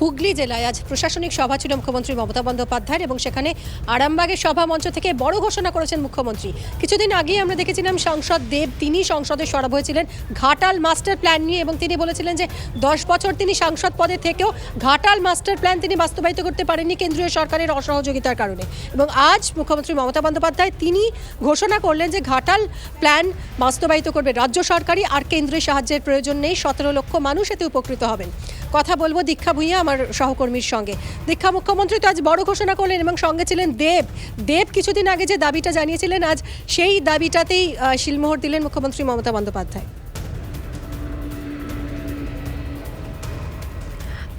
হুগলি জেলায় আজ প্রশাসনিক সভা ছিল মুখ্যমন্ত্রী মমতা বন্দ্যোপাধ্যায়ের এবং সেখানে আরামবাগের সভা মঞ্চ থেকে বড় ঘোষণা করেছেন মুখ্যমন্ত্রী। কিছুদিন আগেই আমরা দেখেছিলাম সাংসদ দেব, তিনি সংসদে সরব হয়েছিলেন। ঘাটাল মাস্টার প্ল্যান নিয়ে এবং তিনি বলেছিলেন যে দশ বছর তিনি সাংসদ পদে থেকেও ঘাটাল মাস্টার প্ল্যান তিনি বাস্তবায়িত করতে পারেননি কেন্দ্রীয় সরকারের অসহযোগিতার কারণে। এবং আজ মুখ্যমন্ত্রী মমতা বন্দ্যোপাধ্যায় তিনি ঘোষণা করলেন যে ঘাটাল প্ল্যান বাস্তবায়িত করবে রাজ্য সরকারই আর কেন্দ্রের সাহায্যের প্রয়োজন নেই। সতেরো লক্ষ মানুষ এতে উপকৃত হবেন। কথা বলব দীক্ষা ভূঁইয়া, আমার সহকর্মীর সঙ্গে। দীক্ষা মুখ্যমন্ত্রী তো আজ বড় ঘোষণা করলেন এবং সঙ্গে ছিলেন দেব। দেব কিছুদিন আগে যে দাবিটা জানিয়েছিলেন, আজ সেই দাবিটাতেই শিলমোহর দিলেন মুখ্যমন্ত্রী মমতা বন্দ্যোপাধ্যায়।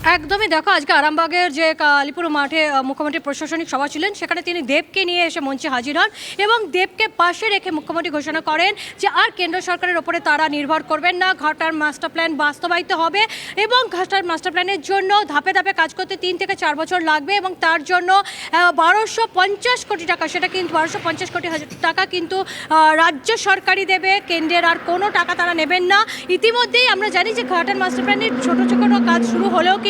একদমই দেখো, আজকে আরামবাগের যে কালীপুর মাঠে মুখ্যমন্ত্রী প্রশাসনিক সভা ছিলেন, সেখানে তিনি দেবকে নিয়ে এসে মঞ্চে হাজির হন এবং দেবকে পাশে রেখে মুখ্যমন্ত্রী ঘোষণা করেন যে আর কেন্দ্র সরকারের ওপরে তারা নির্ভর করবেন না, ঘাটার মাস্টার প্ল্যান বাস্তবায়িত হবে এবং ঘাটার মাস্টার প্ল্যানের জন্য ধাপে ধাপে কাজ করতে তিন থেকে চার বছর লাগবে এবং তার জন্য বারোশো পঞ্চাশ কোটি টাকা, সেটা কিন্তু, বারোশো পঞ্চাশ কোটি টাকা কিন্তু রাজ্য সরকারই দেবে, কেন্দ্রের আর কোনো টাকা তারা নেবেন না। ইতিমধ্যেই আমরা জানি যে ঘাটার মাস্টার প্ল্যানের ছোটো ছোটো কাজ শুরু হলেও কিন্তু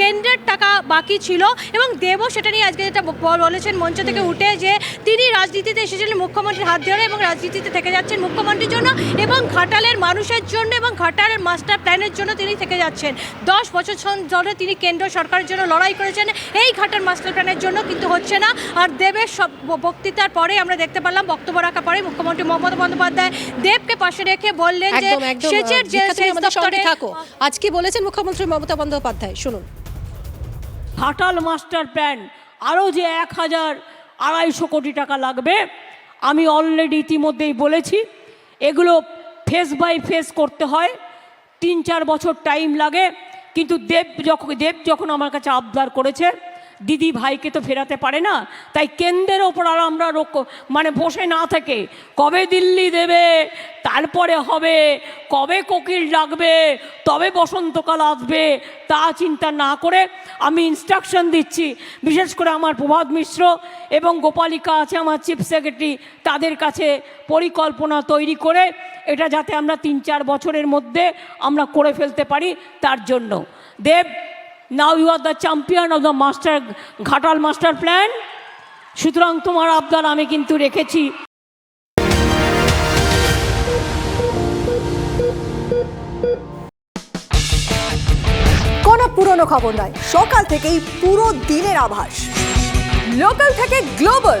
কেন্দ্রের টাকা বাকি ছিল এবং দেবও সেটা নিয়ে আজকে যেটা বলেছেন মঞ্চ থেকে উঠে যে তিনি রাজনীতিতে এসেছিলেন মুখ্যমন্ত্রীর হাত ধরে এবং রাজনীতিতে থেকে যাচ্ছেন মুখ্যমন্ত্রীর জন্য এবং ঘাটালের মানুষের জন্য এবং ঘাটালের মাস্টার প্ল্যানের জন্য তিনি থেকে যাচ্ছেন। দশ বছর ধরে তিনি কেন্দ্র সরকারের জন্য লড়াই করেছেন। এই ঘাটার মাস্টার প্ল্যানের জন্য কিন্তু হচ্ছে না। আর দেবের সব বক্তৃতার পরে আমরা দেখতে পারলাম বক্তব্য রাখার পরে মুখ্যমন্ত্রী মমতা বন্দ্যোপাধ্যায় দেবকে পাশে রেখে বললেন যে সেচের যে দীক্ষা, তুমি সেচ আমাদের সঙ্গে দপ্তরে থাকো। আজ বলেছেন মুখ্যমন্ত্রী মমতা বন্দ্যোপাধ্যায়। শুনুন। ঘাটাল মাস্টার প্ল্যান আরও যে এক হাজার আড়াইশো কোটি টাকা লাগবে, আমি অলরেডি ইতিমধ্যেই বলেছি, এগুলো ফেস বাই ফেস করতে হয়, তিন চার বছর টাইম লাগে, কিন্তু দেব যখন দেব যখন আমার কাছে আবদার করেছে দিদি ভাইকে তো ফেরাতে পারে না। তাই কেন্দ্রের ওপর আর আমরা মানে বসে না থেকে কবে দিল্লি দেবে, তারপরে হবে, কবে কোকিল ডাকবে, তবে বসন্তকাল আসবে, তা চিন্তা না করে আমি ইনস্ট্রাকশন দিচ্ছি। বিশেষ করে আমার প্রভাত মিশ্র এবং গোপালিকা আছে, আমার চিফ সেক্রেটারি তাদের কাছে পরিকল্পনা তৈরি করে এটা যাতে আমরা তিন চার বছরের মধ্যে আমরা করে ফেলতে পারি তার জন্য। Dev now you are the champion of the master Ghatal master plan সুতরাং তোমার আবদার আমি কিন্তু রেখেছি। কোনো পুরনো খবর নয়, সকাল থেকেই পুরো দিনের আভাস। লোকাল থেকে গ্লোবাল